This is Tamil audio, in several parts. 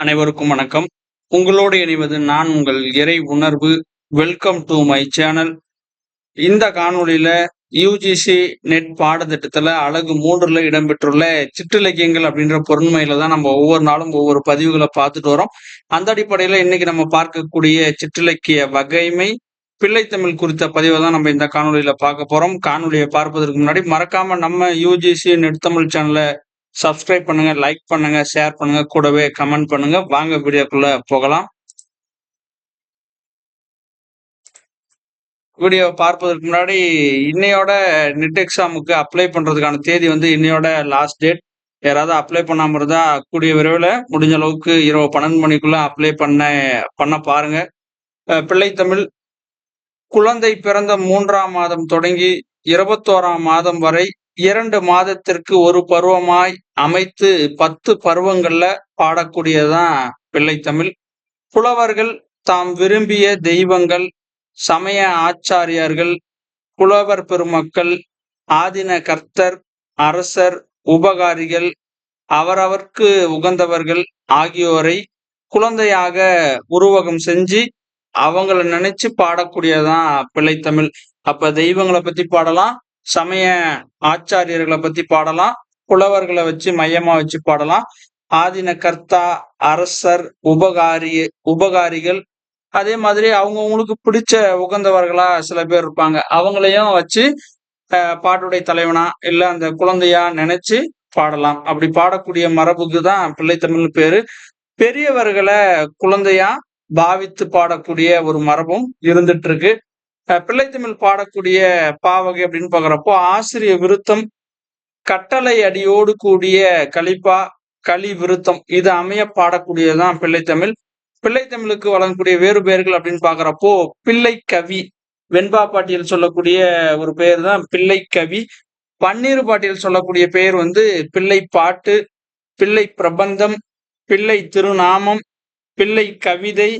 அனைவருக்கும் வணக்கம். உங்களோடு இணைவது நான் உங்கள் இறை உணர்வு. வெல்கம் டு மை சேனல் இந்த காணொலியில யூஜிசி நெட் பாடத்திட்டத்துல அழகு மூன்றுல இடம்பெற்றுள்ள சிற்றிலக்கியங்கள் அப்படின்ற பொருண்மையில தான் நம்ம ஒவ்வொரு நாளும் ஒவ்வொரு பதிவுகளை பார்த்துட்டு வரோம். அந்த அடிப்படையில இன்னைக்கு நம்ம பார்க்கக்கூடிய சிற்றிலக்கிய வகைமை பிள்ளைத்தமிழ் குறித்த பதிவை தான் நம்ம இந்த காணொலியில பார்க்க போறோம். காணொலியை பார்ப்பதற்கு முன்னாடி மறக்காம நம்ம யூஜிசி நெட் தமிழ் சேனலை சப்ஸ்கிரைப் பண்ணுங்க லைக் பண்ணுங்க ஷேர் பண்ணுங்க கூடவே கமெண்ட் பண்ணுங்க. வாங்க வீடியோக்குள்ள போகலாம். வீடியோ பார்ப்பதற்கு முன்னாடி இன்னையோட நெட் எக்ஸாமுக்கு அப்ளை பண்றதுக்கான தேதி வந்து இன்னையோட லாஸ்ட் டேட் யாராவது அப்ளை பண்ணாம இருந்தா கூடிய விரைவில் முடிஞ்ச அளவுக்கு இரவு பன்னெண்டு மணிக்குள்ள அப்ளை பண்ண பண்ண பாருங்க. பிள்ளை தமிழ் குழந்தை பிறந்த மூன்றாம் மாதம் தொடங்கி இருபத்தோராம் மாதம் வரை இரண்டு மாதத்திற்கு ஒரு பருவமாய் அமைத்து பத்து பருவங்கள்ல பாடக்கூடியதான் பிள்ளைத்தமிழ். புலவர்கள் தாம் விரும்பிய தெய்வங்கள் சமய ஆச்சாரியார்கள் புலவர் பெருமக்கள் ஆதின கர்த்தர் அரசர் உபகாரிகள் அவரவர்க்கு உகந்தவர்கள் ஆகியோரை குழந்தையாக உருவகம் செஞ்சு அவங்கள நினைச்சு பாடக்கூடியதான் பிள்ளைத்தமிழ். அப்ப தெய்வங்களை பத்தி பாடலாம் சமய ஆச்சாரியர்களை பத்தி பாடலாம் புலவர்களை வச்சு மையமா வச்சு பாடலாம். ஆதின கர்த்தா அரசர் உபகாரி உபகாரிகள். அதே மாதிரி அவங்கவுங்களுக்கு பிடிச்ச உகந்தவர்களா சில பேர் இருப்பாங்க. அவங்களையும் வச்சு பாட்டுடைய தலைவனா இல்ல அந்த குழந்தையா நினைச்சு பாடலாம். அப்படி பாடக்கூடிய மரபுக்கு தான் பிள்ளைத்தமிழ் பேரு. பெரியவர்களை குழந்தையா பாவித்து பாடக்கூடிய ஒரு மரபும் இருந்துட்டு இருக்கு. பிள்ளைத்தமிழ் பாடக்கூடிய பாவகை அப்படின்னு பாக்குறப்போ ஆசிரிய விருத்தம் கட்டளை அடியோடு கூடிய கலிப்பா களி விருத்தம் இது அமைய பாடக்கூடியதுதான் பிள்ளைத்தமிழ் பிள்ளைத்தமிழுக்கு வழங்கக்கூடிய வேறு பெயர்கள் அப்படின்னு பாக்குறப்போ பிள்ளை கவி. வெண்பா பாட்டியல் சொல்லக்கூடிய ஒரு பெயர் தான் பிள்ளை கவி. பன்னீர் பாட்டியல் சொல்லக்கூடிய பெயர் வந்து பிள்ளை பாட்டு பிள்ளை பிரபந்தம் பிள்ளை திருநாமம் பிள்ளை கவிதை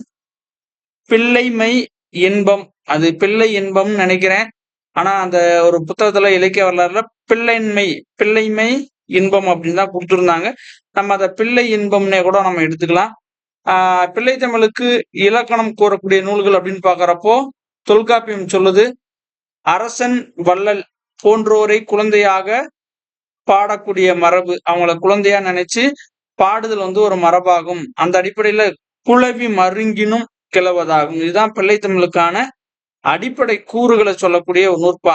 பிள்ளைமை இன்பம். அது பிள்ளை இன்பம்னு நினைக்கிறேன். ஆனா அந்த ஒரு புத்தகத்துல இலக்கிய வரலாறுல பிள்ளைன்மை பிள்ளைமை இன்பம் அப்படின்னு தான் கொடுத்துருந்தாங்க. நம்ம அதை பிள்ளை இன்பம்னே கூட நம்ம எடுத்துக்கலாம். ஆஹ் பிள்ளை தமிழுக்கு இலக்கணம் கூறக்கூடிய நூல்கள் அப்படின்னு பாக்குறப்போ தொல்காப்பியம் சொல்லுது அரசன் வள்ளல் போன்றோரை குழந்தையாக பாடக்கூடிய மரபு. அவங்கள குழந்தையா நினைச்சு பாடுதல் வந்து ஒரு மரபாகும். அந்த அடிப்படையில குழவி மருங்கினும் கிளவதாகும். இதுதான் பிள்ளை தமிழுக்கான அடிப்படை கூறுகளை சொல்லக்கூடிய நூற்பா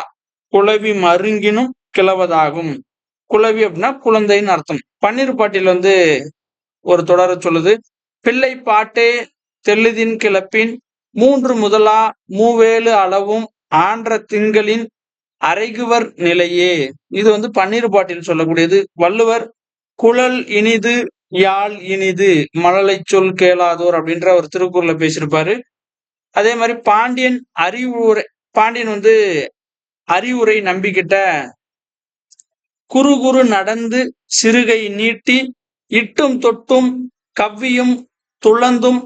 குளவி மருங்கினும் கிளவதாகும். குளவி அப்படின்னா குழந்தைன்னு அர்த்தம். பன்னீர் பாட்டில் வந்து ஒரு தொடர சொல்லுது. பிள்ளை பாட்டே தெல்லுதின் கிளப்பின் மூன்று முதலா மூவேலு அளவும் ஆன்ற திங்களின் அரைகுவர் நிலையே. இது வந்து பன்னீர் பாட்டில் சொல்லக்கூடியது. வள்ளுவர் குழல் இனிது யாழ் இனிது மழலை சொல் கேளாதோர் அப்படின்ற ஒரு திருக்குறளை பேசியிருப்பாரு. அதே மாதிரி பாண்டியன் அறிவுரை பாண்டியன் வந்து அறிவுரை நம்பிக்கிட்ட குறு குறு நடந்து சிறுகை நீட்டி இட்டும் தொட்டும் கவ்வியும் துளந்தும்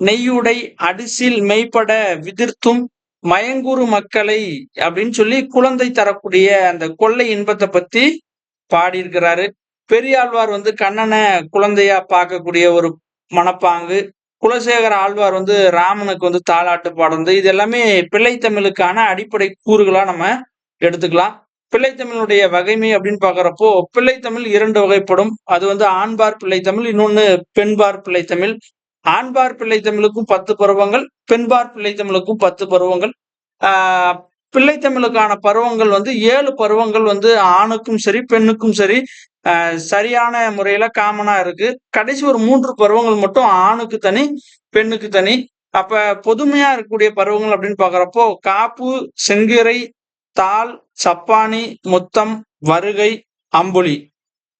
நெய்யுடை அடிசில் மெய்ப்பட விதிர்த்தும் மயங்குறு மக்களை அப்படின்னு சொல்லி குழந்தை தரக்கூடிய அந்த கொள்ளை இன்பத்தை பத்தி பாடியிருக்கிறாரு. பெரியாழ்வார் வந்து கண்ணனை குழந்தையா பார்க்கக்கூடிய ஒரு மனப்பாங்கு. குலசேகர ஆழ்வார் வந்து ராமனுக்கு வந்து தாளாட்டு பாடுறது இது எல்லாமே பிள்ளைத்தமிழுக்கான அடிப்படை கூறுகளா நம்ம எடுத்துக்கலாம். பிள்ளைத்தமிழுடைய வகைமை அப்படின்னு பாக்குறப்போ பிள்ளைத்தமிழ் இரண்டு வகைப்படும். அது வந்து ஆண்பார் பிள்ளைத்தமிழ் இன்னொன்னு பெண்பார் பிள்ளைத்தமிழ் ஆண்பார் பிள்ளைத்தமிழுக்கும் பத்து பருவங்கள் பெண்பார் பிள்ளைத்தமிழுக்கும் பத்து பருவங்கள். ஆஹ் பிள்ளைத்தமிழுக்கான பருவங்கள் வந்து ஏழு பருவங்கள் வந்து ஆணுக்கும் சரி பெண்ணுக்கும் சரி. சரியான முறையில காமனா இருக்கு. கடைசி ஒரு மூன்று பருவங்கள் மட்டும் ஆணுக்கு தனி பெண்ணுக்கு தனி. அப்ப பொதுமையா இருக்கக்கூடிய பருவங்கள் அப்படின்னு பாக்குறப்போ காப்பு செங்கிறை தாள் சப்பானி முத்தம் வருகை அம்புலி.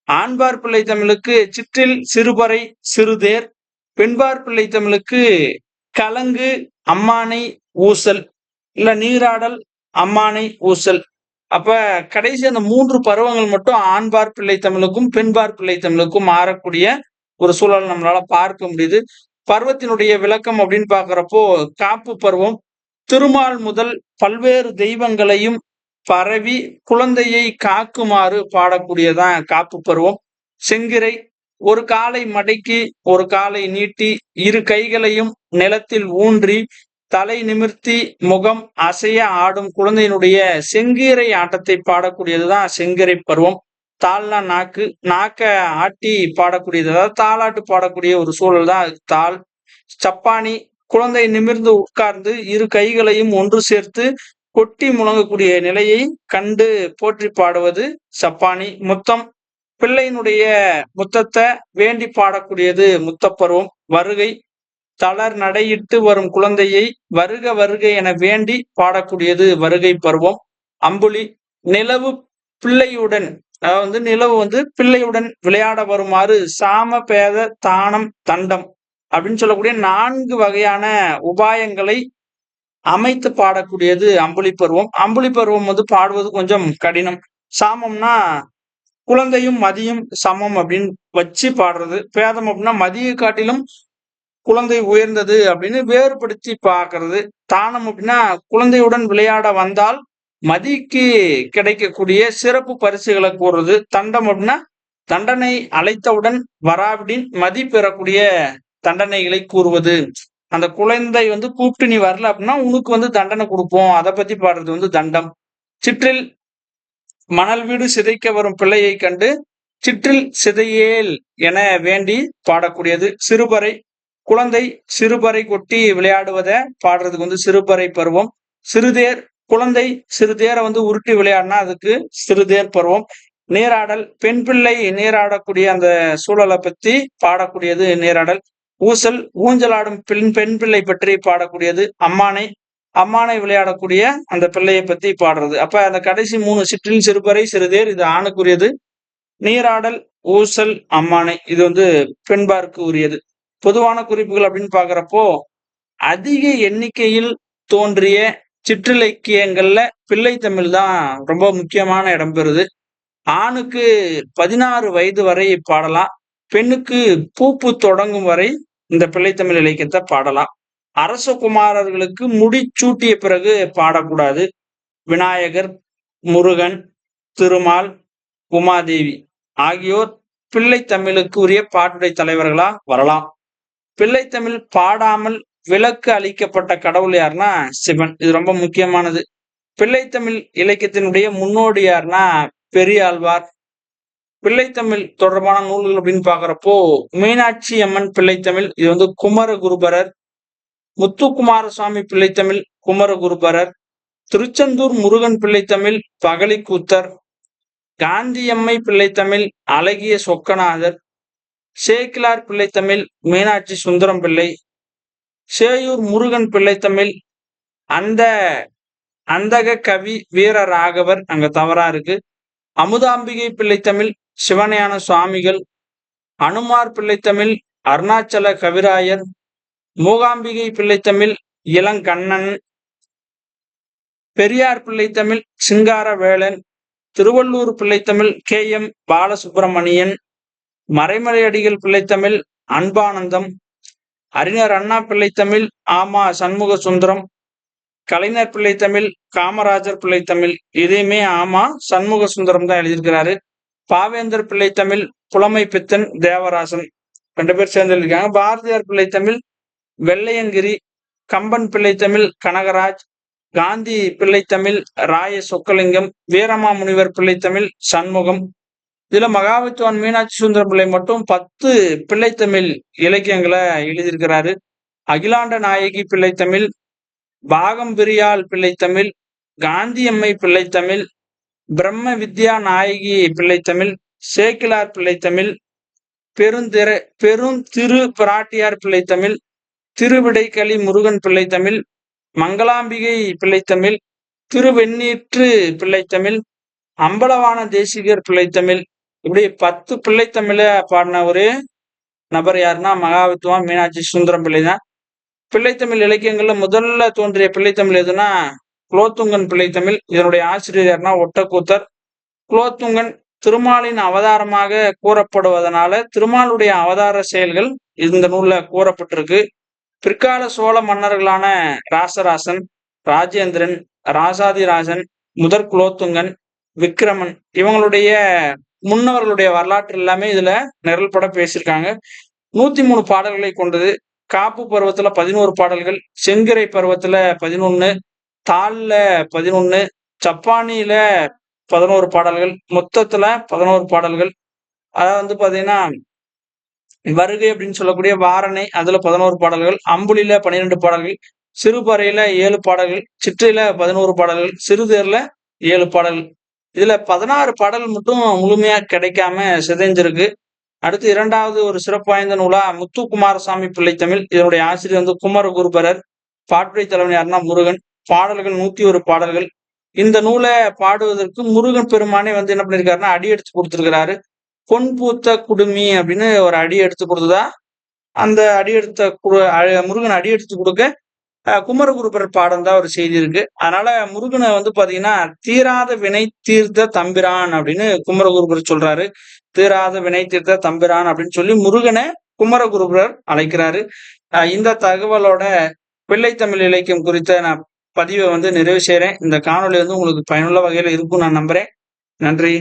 ஆண்பார் பிள்ளை தமிழுக்கு சிற்றில் சிறுபறை சிறுதேர். பெண்பார் பிள்ளை தமிழுக்கு கலங்கு அம்மானை ஊசல். இல்ல நீராடல் அம்மானை ஊசல். அப்ப கடைசி அந்த மூன்று பருவங்கள் மட்டும் ஆண்பார் பிள்ளை தமிழுக்கும் பெண்பார் பிள்ளை தமிழுக்கும் மாறக்கூடிய ஒரு சூழல் நம்மளால பார்க்க முடியுது. பருவத்தினுடைய விளக்கம் அப்படின்னு பாக்குறப்போ காப்பு பருவம் திருமால் முதல் பல்வேறு தெய்வங்களையும் பரவி குழந்தையை காக்குமாறு பாடக்கூடியதான் காப்பு பருவம். செங்கிரை ஒரு காலை மடக்கி ஒரு காலை நீட்டி இரு கைகளையும் நிலத்தில் ஊன்றி தலை நிமிர்த்தி முகம் அசைய ஆடும் குழந்தையினுடைய செங்கீரை ஆட்டத்தை பாடக்கூடியதுதான் செங்கீரை பருவம். தாள்னா நாக்கு நாக்க ஆட்டி பாடக்கூடியது அதாவது தாளாட்டு பாடக்கூடிய ஒரு சூழல் தான் தாள் சப்பானி குழந்தை நிமிர்ந்து உட்கார்ந்து இரு கைகளையும் ஒன்று சேர்த்து கொட்டி முழங்கக்கூடிய நிலையை கண்டு போற்றி பாடுவது சப்பானி. முத்தம் பிள்ளையினுடைய முத்தத்தை வேண்டி பாடக்கூடியது முத்தப்பருவம். வருகை தளர் நடையிட்டு வரும் குழந்தையை வருக வருக என வேண்டி பாடக்கூடியது வருகை பருவம். அம்புலி நிலவு பிள்ளையுடன் அதாவது வந்து நிலவு வந்து பிள்ளையுடன் விளையாட வருமாறு சாம பேத தானம் தண்டம் அப்படின்னு சொல்லக்கூடிய நான்கு வகையான உபாயங்களை அமைத்து பாடக்கூடியது அம்புலி பருவம். அம்புலி பருவம் வந்து பாடுவது கொஞ்சம் கடினம். சாமம்னா குழந்தையும் மதியும் சமம் அப்படின்னு வச்சு பாடுறது. பேதம் அப்படின்னா மதியை காட்டிலும் குழந்தை உயர்ந்தது அப்படின்னு வேறுபடுத்தி பார்க்கறது. தானம் அப்படின்னா குழந்தையுடன் விளையாட வந்தால் மதிக்கு கிடைக்கக்கூடிய சிறப்பு பரிசுகளை கூறுறது. தண்டம் அப்படின்னா தண்டனை அழைத்தவுடன் வராவிடின் மதி பெறக்கூடிய தண்டனைகளை கூறுவது. அந்த குழந்தை வந்து கூப்பிட்டு நீ வரல அப்படின்னா உனக்கு வந்து தண்டனை கொடுப்போம். அதை பத்தி பாடுறது வந்து தண்டம். சிற்றில் மணல் வீடு சிதைக்க வரும் பிள்ளையை கண்டு சிற்றில் சிதையேல் என வேண்டி பாடக்கூடியது. சிறுபறை குழந்தை சிறுபறை கொட்டி விளையாடுவதை பாடுறதுக்கு வந்து சிறுபறை பருவம். சிறுதேர் குழந்தை சிறுதேரை வந்து உருட்டி விளையாடினா அதுக்கு சிறுதேர் பருவம். நீராடல் பெண் பிள்ளை நீராடக்கூடிய அந்த சூழலை பத்தி பாடக்கூடியது நீராடல். ஊசல் ஊஞ்சலாடும் பெண் பெண் பிள்ளை பற்றி பாடக்கூடியது அம்மானை. அம்மானை விளையாடக்கூடிய அந்த பிள்ளையை பத்தி பாடுறது. அப்ப அந்த கடைசி மூணு சிற்றில் சிறுபறை சிறுதேர் இது ஆணுக்குரியது. நீராடல் ஊசல் அம்மானை இது வந்து பெண்பார்க்கு உரியது. பொதுவான குறிப்புகள் அப்படின்னு பாக்குறப்போ அதிக எண்ணிக்கையில் தோன்றிய சிற்றிலக்கியங்கள்ல பிள்ளை தமிழ் தான் ரொம்ப முக்கியமான இடம் பெறுது. ஆணுக்கு பதினாறு வயது வரை பாடலாம் பெண்ணுக்கு பூப்பு தொடங்கும் வரை இந்த பிள்ளைத்தமிழ் இலக்கியத்தை பாடலாம். அரச குமாரர்களுக்கு முடிச்சூட்டிய பிறகு பாடக்கூடாது. விநாயகர் முருகன் திருமால் உமாதேவி ஆகியோர் பிள்ளை தமிழுக்கு உரிய பாட்டுடை தலைவர்களா வரலாம். பிள்ளைத்தமிழ் பாடாமல் விலக்கு அளிக்கப்பட்ட கடவுள் யாருன்னா சிவன். இது ரொம்ப முக்கியமானது. பிள்ளைத்தமிழ் இலக்கியத்தினுடைய முன்னோடி யாருன்னா பெரியாழ்வார். பிள்ளைத்தமிழ் தொடர்பான நூல்கள் அப்படின்னு பாக்குறப்போ மீனாட்சி அம்மன் பிள்ளைத்தமிழ் இது வந்து குமர குருபரர் முத்துக்குமார சுவாமி பிள்ளைத்தமிழ் குமர குருபரர் திருச்செந்தூர் முருகன் பிள்ளைத்தமிழ் பகலிக்கூத்தர். காந்தியம்மை பிள்ளைத்தமிழ் அழகிய சொக்கநாதர். சேக்கிலார் பிள்ளைத்தமிழ் மீனாட்சி சுந்தரம் பிள்ளை சேயூர் முருகன் பிள்ளைத்தமிழ் அந்த அந்தக கவி வீர ராகவர் அங்க தவறா இருக்கு. அமுதாம்பிகை பிள்ளைத்தமிழ் சிவஞான சுவாமிகள் அனுமார் பிள்ளைத்தமிழ் அருணாச்சல கவிராயர் மூகாம்பிகை பிள்ளைத்தமிழ் இளங்கண்ணன் பெரியார் பிள்ளைத்தமிழ் சிங்கார வேளன் திருவள்ளூர் பிள்ளைத்தமிழ் கே எம் பாலசுப்பிரமணியன் மறைமலையடிகள் பிள்ளைத்தமிழ் அன்பானந்தம் அறிஞர் அண்ணா பிள்ளைத்தமிழ் ஆமா சண்முக சுந்தரம் கலைஞர் பிள்ளைத்தமிழ் காமராஜர் பிள்ளைத்தமிழ் இதையுமே ஆமா சண்முக சுந்தரம் தான் எழுதியிருக்கிறாரு. பாவேந்தர் பிள்ளைத்தமிழ் புலமை பித்தன் தேவராசன் ரெண்டு பேர் சேர்ந்து எழுதியிருக்காங்க. பாரதியார் பிள்ளைத்தமிழ் வெள்ளையங்கிரி கம்பன் பிள்ளைத்தமிழ் கனகராஜ் காந்தி பிள்ளைத்தமிழ் ராய சொக்கலிங்கம் வீரமா முனிவர் பிள்ளைத்தமிழ் சண்முகம் இதுல மகாவித்வான் மீனாட்சி சுந்தர பிள்ளை மட்டும் பத்து பிள்ளைத்தமிழ் இலக்கியங்களை எழுதியிருக்கிறாரு. அகிலாண்ட நாயகி பிள்ளைத்தமிழ் பாகம் பிரியால் பிள்ளைத்தமிழ் காந்தியம்மை பிள்ளைத்தமிழ் பிரம்ம வித்யா நாயகி பிள்ளைத்தமிழ் சேக்கிலார் பிள்ளைத்தமிழ் பெருந்திர பெருந்திரு பிராட்டியார் பிள்ளைத்தமிழ் திருவிடைக்களி முருகன் பிள்ளைத்தமிழ் மங்களாம்பிகை பிள்ளைத்தமிழ் திருவெண்ணீற்று பிள்ளைத்தமிழ் அம்பலவான தேசிகர் பிள்ளைத்தமிழ் இப்படி பத்து பிள்ளைத்தமிழ பாடின ஒரு நபர் யாருன்னா மகாவித்துவம் மீனாட்சி சுந்தரம் பிள்ளை தான். பிள்ளைத்தமிழ் இலக்கியங்கள்ல முதல்ல தோன்றிய பிள்ளைத்தமிழ் எதுனா குலோத்துங்கன் பிள்ளைத்தமிழ் இதனுடைய ஆசிரியர்னா ஒட்டக்கூத்தர். குலோத்துங்கன் திருமாலின் அவதாரமாக கூறப்படுவதனால திருமாலுடைய அவதார செயல்கள் இந்த நூல்ல கூறப்பட்டிருக்கு. பிற்கால சோழ மன்னர்களான ராசராசன் ராஜேந்திரன் ராசாதிராசன் முதற் குலோத்துங்கன் விக்ரமன் இவங்களுடைய முன்னவர்களுடைய வரலாற்று எல்லாமே இதுல நிரல் பட பேசியிருக்காங்க. நூத்தி மூணு பாடல்களை கொண்டது. காப்பு பருவத்துல பதினோரு பாடல்கள் செங்கரை பருவத்துல பதினொன்னு தாள்ல பதினொன்னு சப்பானியில பதினோரு பாடல்கள் மொத்தத்துல பதினோரு பாடல்கள். அதாவது வந்து பாத்தீங்கன்னா வருகை அப்படின்னு சொல்லக்கூடிய வாரணை அதுல பதினோரு பாடல்கள் அம்புலில பன்னிரெண்டு பாடல்கள் சிறுபறையில ஏழு பாடல்கள் சிற்றையில பதினோரு பாடல்கள் சிறுதேர்ல ஏழு பாடல்கள். இதுல பதினாறு பாடல் மட்டும் முழுமையா கிடைக்காம சிதைஞ்சிருக்கு. அடுத்து இரண்டாவது ஒரு சிறப்பு வாய்ந்த நூலா முத்து குமாரசாமி பிள்ளை தமிழ். இதனுடைய ஆசிரியர் வந்து குமர குருபரர் பாட்டுரை தலைவன் யாருன்னா முருகன். பாடல்கள் நூத்தி ஒரு பாடல்கள். இந்த நூலை பாடுவதற்கு முருகன் பெருமானே வந்து என்ன பண்ணிருக்காருன்னா அடி எடுத்து கொடுத்துருக்கிறாரு. பொன் பூத்த குடுமி அப்படின்னு ஒரு அடி எடுத்து கொடுத்ததா? அந்த அடி எடுத்த அ- முருகன் அடி எடுத்து கொடுக்க அஹ், பாடம் தான் ஒரு செய்தி இருக்கு. அதனால முருகனை வந்து பாத்தீங்கன்னா தீராத வினை தீர்த்த தம்பிரான் அப்படின்னு குமரகுருபரர் சொல்றாரு. தீராத வினை தீர்த்த தம்பிரான் அப்படின்னு சொல்லி முருகனை குமரகுருபரர் அழைக்கிறாரு. இந்த தகவலோட பிள்ளை தமிழ் இலக்கியம் குறித்த நான் பதிவை வந்து நிறைவு செய்கிறேன் இந்த காணொளி வந்து உங்களுக்கு பயனுள்ள வகையில இருக்கும் நான் நம்புறேன். நன்றி.